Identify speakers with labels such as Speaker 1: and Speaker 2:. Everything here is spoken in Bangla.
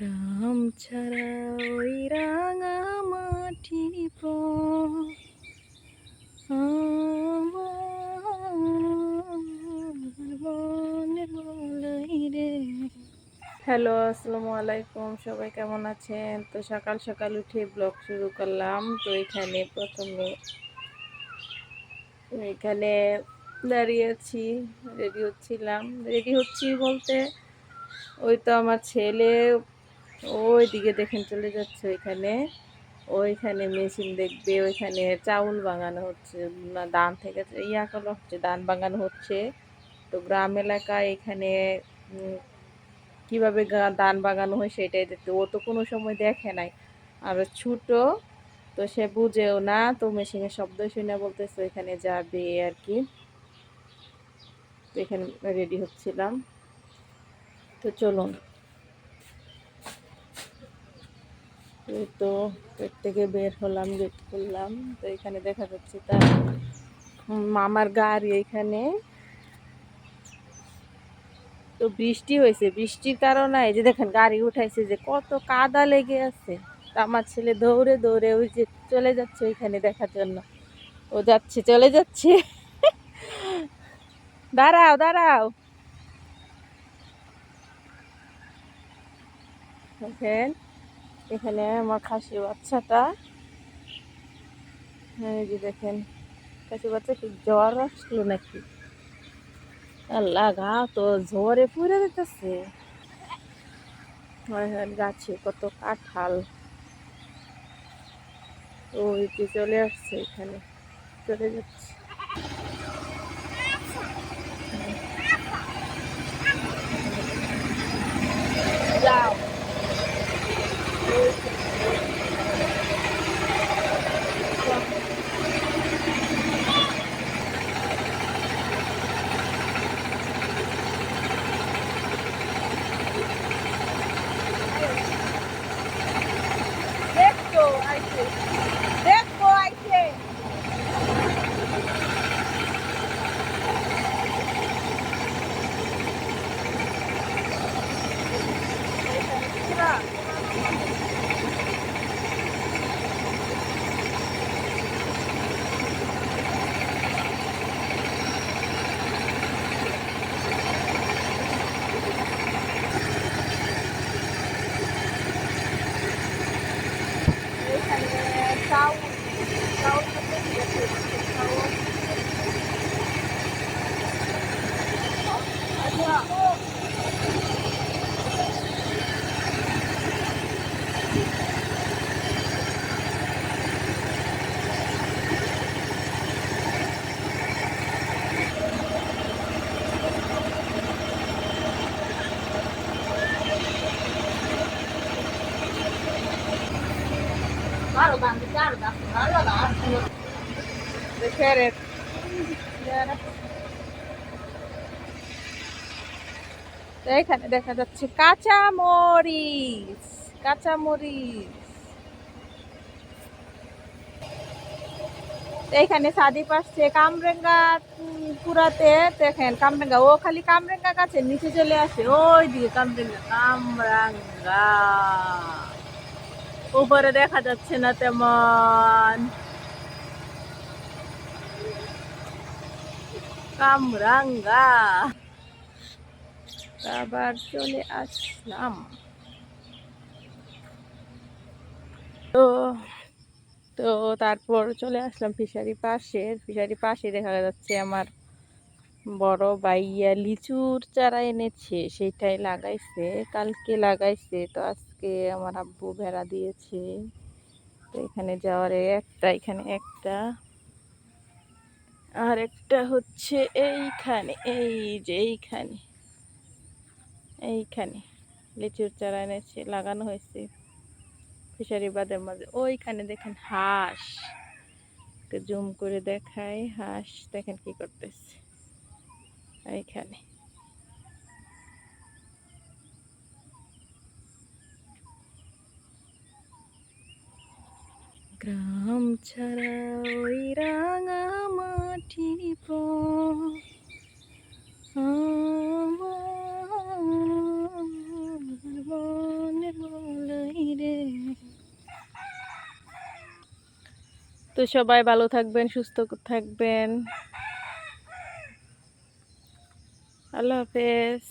Speaker 1: গ্রাম ছাড়া ওই রাঙা মাটি হ্যালো, আসসালামু আলাইকুম। সবাই কেমন আছেন? তো সকাল সকাল উঠে ব্লগ শুরু করলাম। তো এখানে প্রথমে এখানে দাঁড়িয়ে আছি রেডি হচ্ছিলাম। রেডি হচ্ছি বলতে ওই তো আমার ছেলে ওই দিকে দেখেন চলে যাচ্ছে ওইখানে। ওইখানে মেশিন দেখবে, ওইখানে চাউল বাঙানো হচ্ছে ধান থেকে ইয়া করা হচ্ছে, ধান বাঙানো হচ্ছে। তো গ্রাম এলাকায় এখানে কীভাবে ধান বাগানো হয় সেটাই দেখতে। ও তো কোনো সময় দেখে নাই। আর ছোটো, তো সে বুঝেও না, তো মেশিনের শব্দ শুনে বলতেছে, ওইখানে যাবে আর কি। তো এখানে রেডি হচ্ছিলাম। তো চলুন। এই তো পেট থেকে বের হলাম, গেট করলাম তো এখানে দেখা যাচ্ছে তার মামার গাড়ি এখানে। তো বৃষ্টি হয়েছে। বৃষ্টির কারণে এই যে দেখেন, গাড়ি উঠাইছে যে কত কাদা লেগে আছে। আমার ছেলে দৌড়ে দৌড়ে ওই যে চলে যাচ্ছে ওইখানে দেখার জন্য। ও যাচ্ছে, চলে যাচ্ছে। দাঁড়াও দাঁড়াও। দেখেন। এখানে আমার খাসি বাচ্চাটা। হ্যাঁ, যে দেখেন খাসি বাচ্চা কি জ্বর আসলো নাকি? আল্লাহ গা তো ঝড়ে পুড়ে দিতেছে হয় গাছে কত কাঁঠাল। ওই চলে আসছে এখানে চলে যাচ্ছে। I do. চাউল চাউল করতে এখানে দেখা যাচ্ছে কাঁচা মরিচ, কাঁচা এইখানে সাদি পাশছে কামরেঙ্গা পুরাতে, দেখেন কামরেঙ্গা, ও খালি কামরেঙ্গা গাছের নিচে চলে আসে ওই দিকে কামরেঙ্গা, কামরাঙ্গা। উপরে দেখা যাচ্ছে না তেমন। কামরাঙ্গা। আবার চলে আসলাম। তো তো তারপর চলে আসলাম ফিশারি পাশে। ফিশারি পাশে দেখা যাচ্ছে আমার বড় বাইয়া লিচুর চারা এনেছে, সেটাই লাগাইছে, কালকে লাগাইছে, তো আজকে আমার আব্বু ভেড়া দিয়েছে। তো এখানে যাওয়ার একটা, এখানে একটা। আর একটা হচ্ছে এইখানে, এই যে এইখানে এইখানে লিচুর চারা এনেছে, লাগানো হয়েছে। ফিশারি বাদের মাঝে ওইখানে দেখেন হাঁস। জুম করে দেখায় হাঁস দেখেন কি করতেছে। এইখানে গ্রাম ছাড়া ওই রাঙা মাটি তো সবাই ভালো থাকবেন সুস্থ থাকবেন। আল্লাহ হাফেজ